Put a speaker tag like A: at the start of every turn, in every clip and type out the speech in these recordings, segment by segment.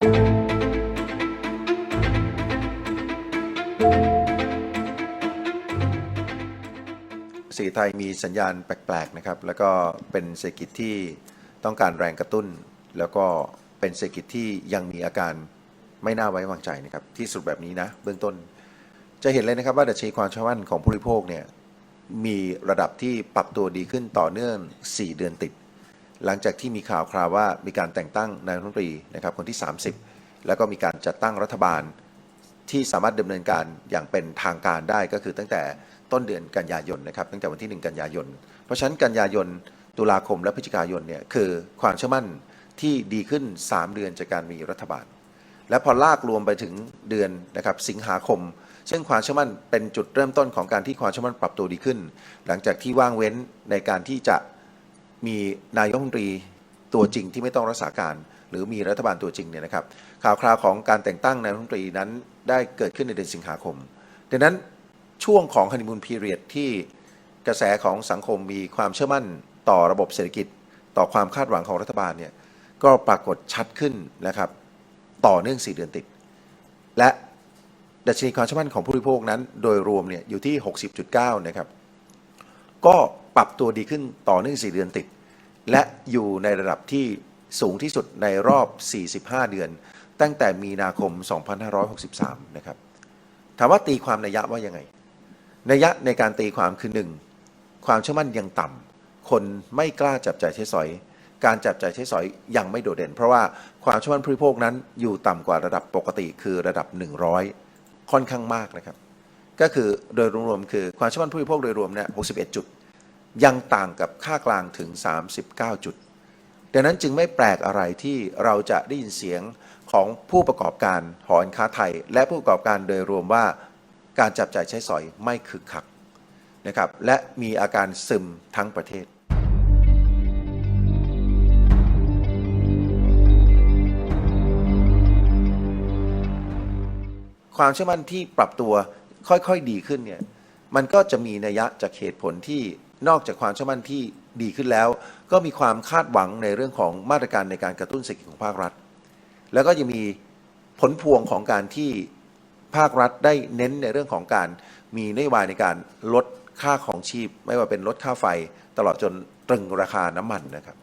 A: เศรษฐกิจไทยมีสัญญาณแปลกๆนะครับ แล้วก็เป็นเศรษฐกิจที่ต้องการแรงกระตุ้น แล้วก็เป็นเศรษฐกิจที่ยังมีอาการไม่น่าไว้วางใจนะครับ ที่สุดแบบนี้นะ เบื้องต้น จะเห็นเลยนะครับว่าดัชนีความเชื่อมั่นของผู้บริโภคเนี่ยมีระดับที่ปรับตัวดีขึ้นต่อเนื่อง 4 เดือนติด หลังจากที่มีข่าวคราวว่ามีการแต่งตั้งนายรัฐมนตรีนะครับคนที่ 30 แล้วก็มีการจัดตั้งรัฐบาลที่สามารถดำเนินการอย่างเป็นทางการได้ก็คือตั้งแต่ต้นเดือนกันยายนนะครับตั้งแต่วันที่ 1 กันยายน เพราะฉะนั้นกันยายนตุลาคมและพฤศจิกายนเนี่ยคือความเชื่อมั่นที่ดีขึ้น 3 เดือนจากการมีรัฐบาล และพอลากรวมไปถึงเดือนนะครับสิงหาคม ซึ่งความเชื่อมั่นเป็นจุดเริ่มต้นของการที่ความเชื่อมั่นปรับตัวดีขึ้น หลังจากที่ว่างเว้นในการที่จะ มีนายกรัฐมนตรีตัวจริงที่ไม่ต้องรักษาการ หรือมีรัฐบาลตัวจริงเนี่ยนะครับข่าวคราวของการแต่งตั้งนายกรัฐมนตรีนั้นได้เกิดขึ้นในเดือนสิงหาคม ดังนั้นช่วงของฮันนีมูนพีเรียดที่กระแสของสังคมมีความเชื่อมั่นต่อระบบเศรษฐกิจ ต่อความคาดหวังของรัฐบาลเนี่ยก็ปรากฏชัดขึ้นนะครับ ต่อเนื่อง 4 เดือนติด และดัชนีความเชื่อมั่นของผู้บริโภคนั้น โดยรวมเนี่ยอยู่ที่ 60.9 นะครับ ก็ รับตัวดีขึ้นต่อเนื่อง4เดือนติด และอยู่ในระดับที่สูงที่สุดในรอบ 45 เดือน ตั้งแต่มีนาคม 2563 นะครับ ถามว่าตีความนัยยะว่ายังไง นัยยะในการตีความคือ 1. ความเชื่อมั่นยังต่ำ คนไม่กล้าจับจ่ายใช้สอย การจับจ่ายใช้สอยยังไม่โดดเด่น เพราะว่าความเชื่อมั่นผู้บริโภคนั้นอยู่ต่ำกว่าระดับปกติคือระดับ 100 ค่อนข้างมากนะครับ ก็คือโดยรวมๆคือความเชื่อมั่นผู้บริโภคโดยรวมเนี่ย61จุด ยังต่างกับค่ากลางถึง 39 จุด ดังนั้นจึงไม่แปลกอะไรที่เราจะได้ยินเสียงของผู้ประกอบการหอการค้าไทย และผู้ประกอบการโดยรวมว่าการจับจ่ายใช้สอยไม่คึกคักนะครับและมีอาการซึมทั้งประเทศความเชื่อมั่นที่ปรับตัวค่อยๆดีขึ้นเนี่ย มันก็จะมีนัยยะจากเหตุผลที่ นอกจากความเชื่อมั่นที่ดีขึ้นแล้ว ก็มีความคาดหวังในเรื่องของมาตรการในการกระตุ้นเศรษฐกิจของภาครัฐ แล้วก็ยังมีผลพวงของการที่ภาครัฐได้เน้นในเรื่องของการมีนโยบายในการลดค่าของชีพ ไม่ว่าเป็นลดค่าไฟตลอดจนตรึงราคาน้ำมันนะครับ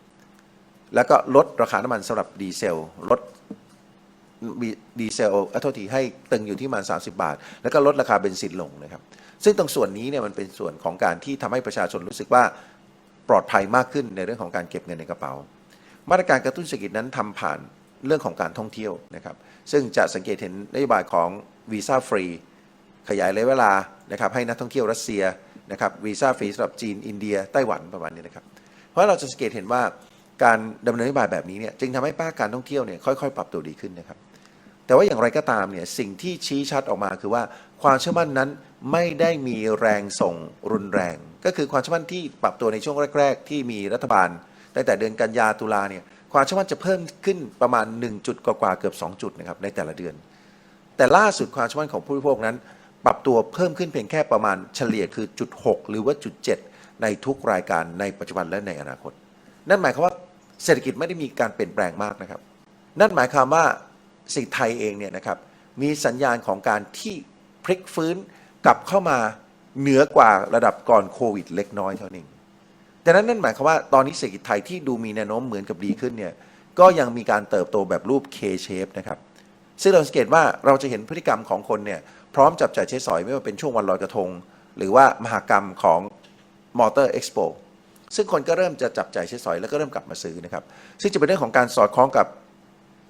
A: แล้วก็ลดราคาน้ำมันสำหรับดีเซล ลด ดีเซลอ่อโทษทีให้ตึงอยู่ที่ประมาณ 30 บาท แล้วก็ลดราคาเบนซินลงนะครับ ซึ่งตรงส่วนนี้เนี่ยมันเป็นส่วนของการที่ทำให้ประชาชนรู้สึกว่าปลอดภัยมากขึ้นในเรื่องของการเก็บเงินในกระเป๋า มาตรการกระตุ้นเศรษฐกิจนั้นทำผ่านเรื่องของการท่องเที่ยวนะครับ ซึ่งจะสังเกตเห็นนโยบายของวีซ่าฟรีขยายระยะเวลานะครับให้นักท่องเที่ยวรัสเซียนะครับวีซ่าฟรีสำหรับจีนอินเดียไต้หวันประมาณนี้นะครับ เพราะเราจะสังเกตเห็นว่าการดำเนินนโยบายแบบนี้เนี่ยจึงทำให้ภาคการท่องเที่ยวเนี่ยค่อยๆ ปรับตัวดีขึ้นนะครับ แต่ว่าอย่างไรก็ตามเนี่ยสิ่งที่ชี้ชัดออกมาคือว่าความเชื่อมั่นนั้นไม่ได้มีแรงส่งรุนแรง ก็คือความเชื่อมั่นที่ปรับตัวในช่วงแรก ๆ ที่มีรัฐบาลตั้งแต่เดือนกันยาตุลาเนี่ยความเชื่อมั่นจะเพิ่มขึ้นประมาณ 1 จุดกว่าๆเกือบ 2 จุดนะครับในแต่ละเดือน แต่ล่าสุดความเชื่อมั่นของผู้บริโภคนั้น ปรับตัวเพิ่มขึ้นเพียงแค่ประมาณเฉลี่ยคือจุด6หรือว่าจุด7ในทุกรายการในปัจจุบันและในอนาคต นั่นหมายความว่าเศรษฐกิจไม่ได้มีการเปลี่ยนแปลงมากนะครับ นั่นหมายความว่า สิ่งไทยเองเนี่ยนะครับมีสัญญาณของการที่พลิกฟื้นกลับเข้ามาเหนือกว่าระดับก่อนโควิด เล็กน้อยเท่านั้นเองแต่นั้นนั่นหมายความว่าตอนนี้เศรษฐกิจไทยที่ดูมีแนวโน้มเหมือนกับดีขึ้นเนี่ยก็ยังมีการเติบโตแบบรูป K shape นะครับซึ่งเราสังเกตว่าเราจะเห็นพฤติกรรมของคนเนี่ยพร้อมจับจ่ายใช้สอยไม่ว่าเป็นช่วงวันลอยกระทง หรือว่ามหากรรมของมอเตอร์เอ็กซ์โปซึ่งคนก็เริ่มจะจับจ่ายใช้สอยแล้วก็เริ่มกลับมาซื้อนะครับ ซึ่งจะเป็นเรื่องของการสอดคล้องกับ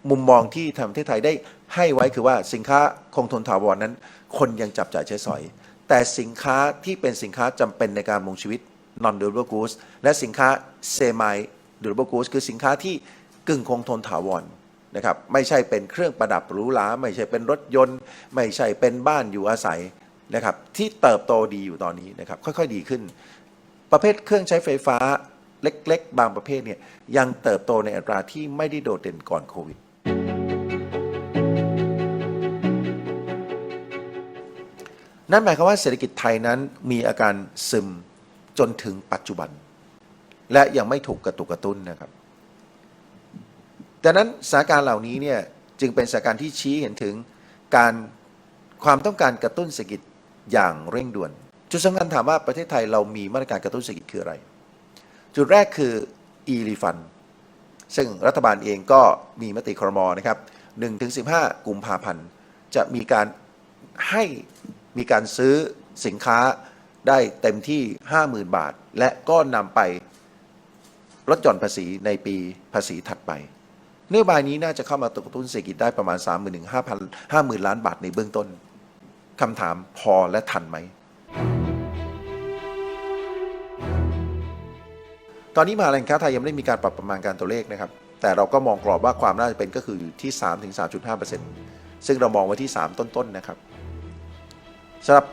A: มุมมองที่ทางประเทศไทยได้ให้ไว้คือว่าสินค้าคงทนถาวรนั้น คนยังจับจ่ายใช้สอย แต่สินค้าที่เป็นสินค้าจำเป็นในการมงชีวิต non durable goods และสินค้า semi durable goods คือสินค้าที่กึ่งคงทนถาวรนะครับไม่ใช่เป็นเครื่องประดับหรูหราไม่ใช่เป็นรถยนต์ ไม่ใช่เป็นบ้านอยู่อาศัยนะครับที่เติบโตดีอยู่ตอนนี้นะครับค่อยๆดีขึ้น ประเภทเครื่องใช้ไฟฟ้าเล็ก ๆ บางประเภทเนี่ยยังเติบโตในอัตราที่ไม่ได้โดดเด่นก่อนโควิด นั่นหมายความว่าเศรษฐกิจไทยนั้นมีอาการซึมจนถึงปัจจุบัน และยังไม่ถูกกระตุกกระตุ้นนะครับดังนั้นสถานการณ์เหล่านี้เนี่ยจึงเป็นสถานการณ์ที่ชี้เห็นถึงการความต้องการกระตุ้นเศรษฐกิจอย่างเร่งด่วน จุดสำคัญถามว่าประเทศไทยเรามีมาตรการกระตุ้นเศรษฐกิจคืออะไร จุดแรกคือ e-refund ซึ่งรัฐบาลเองก็มีมติครมนะครับ1-15 กุมภาพันธ์จะมีการให้ มีการซื้อสินค้าได้เต็มที่ 50,000 บาท และก็นำไปลดหย่อนภาษีในปีภาษีถัดไป นโยบายนี้น่าจะเข้ามาตกระตุ้นเศรษฐกิจได้ประมาณ 3 1 5 0 0 0 50,000 ล้านบาทในเบื้องต้นคำถามพอและทันไหม ตอนนี้มหาแหล่งค้าไทยยังไม่ได้มีการปรับประมาณการตัวเลขนะครับ แต่เราก็มองกรอบว่าความน่าจะเป็นก็คืออยู่ที่ 3-3.5%ซึ่งเรามองไว้ที่ 3 ต้นๆนะครับ สำหรับ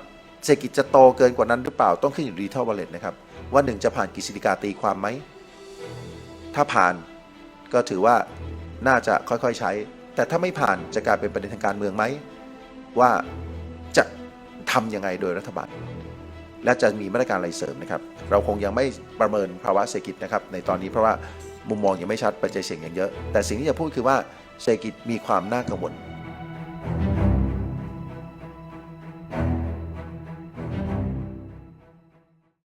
A: เศรษฐกิจจะโตเกินกว่านั้นหรือเปล่าต้องขึ้นอยู่ดีเท่าวอลเลตนะครับว่าหนึ่งจะผ่านกฤษฎีกาตีความไหม ถ้าผ่านก็ถือว่าน่าจะค่อยๆใช้ แต่ถ้าไม่ผ่านจะกลายเป็นประเด็นทางการเมืองไหม ว่าจะทำยังไงโดยรัฐบาล และจะมีมาตรการอะไรเสริมนะครับ เราคงยังไม่ประเมินภาวะเศรษฐกิจนะครับ ในตอนนี้เพราะว่ามุมมองยังไม่ชัดปัจจัยเสี่ยงอย่างเยอะ แต่สิ่งที่จะพูดคือว่าเศรษฐกิจมีความน่ากังวล